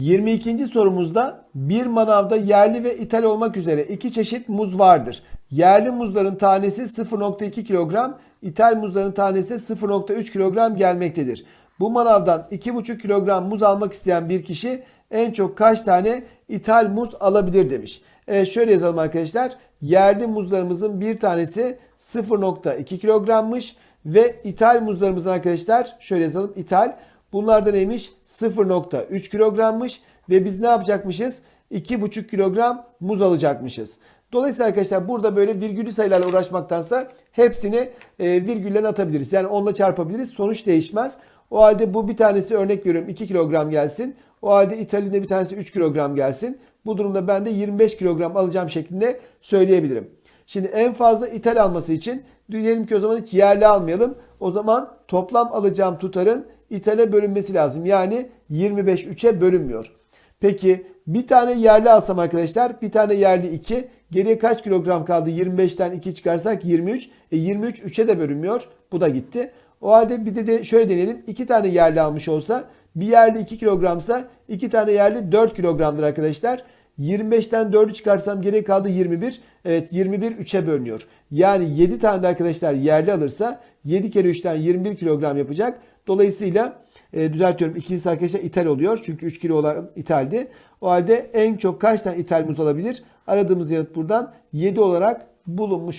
22. sorumuzda bir manavda yerli ve ithal olmak üzere iki çeşit muz vardır. Yerli muzların tanesi 0.2 kilogram, ithal muzların tanesi de 0.3 kilogram gelmektedir. Bu manavdan 2.5 kilogram muz almak isteyen bir kişi en çok kaç tane ithal muz alabilir demiş. Evet şöyle yazalım arkadaşlar. Yerli muzlarımızın bir tanesi 0.2 kilogrammış ve ithal muzlarımızın arkadaşlar şöyle yazalım ithal Bunlar da neymiş? 0.3 kilogrammış ve biz ne yapacakmışız? 2,5 kilogram muz alacakmışız. Dolayısıyla arkadaşlar burada böyle virgülü sayılarla uğraşmaktansa hepsini e, virgüllerine atabiliriz. Yani onunla çarpabiliriz. Sonuç değişmez. O halde bu bir tanesi örnek veriyorum 2 kilogram gelsin. O halde İtalya'da bir tanesi 3 kilogram gelsin. Bu durumda ben de 25 kilogram alacağım şeklinde söyleyebilirim. Şimdi en fazla ithal alması için diyelim ki o zaman hiç yerli almayalım. O zaman toplam alacağım tutarın ithale bölünmesi lazım. Yani 25 3'e bölünmüyor. Peki bir tane yerli alsam arkadaşlar bir tane yerli 2 geriye kaç kilogram kaldı 25'ten 2 çıkarsak 23 e 23 3'e de bölünmüyor bu da gitti. O halde bir de, de şöyle deneyelim 2 tane yerli almış olsa bir yerli 2 kilogramsa 2 tane yerli 4 kilogramdır arkadaşlar. 25'ten 4'ü çıkarsam geriye kaldı 21. Evet 21 3'e bölünüyor. Yani 7 tane de arkadaşlar yerli alırsa 7 kere 3'ten 21 kilogram yapacak. Dolayısıyla e, düzeltiyorum ikincisi arkadaşlar ithal oluyor. Çünkü 3 kilo olan ithaldi. O halde en çok kaç tane ithal muz olabilir? Aradığımız yanıt buradan 7 olarak bulunmuş.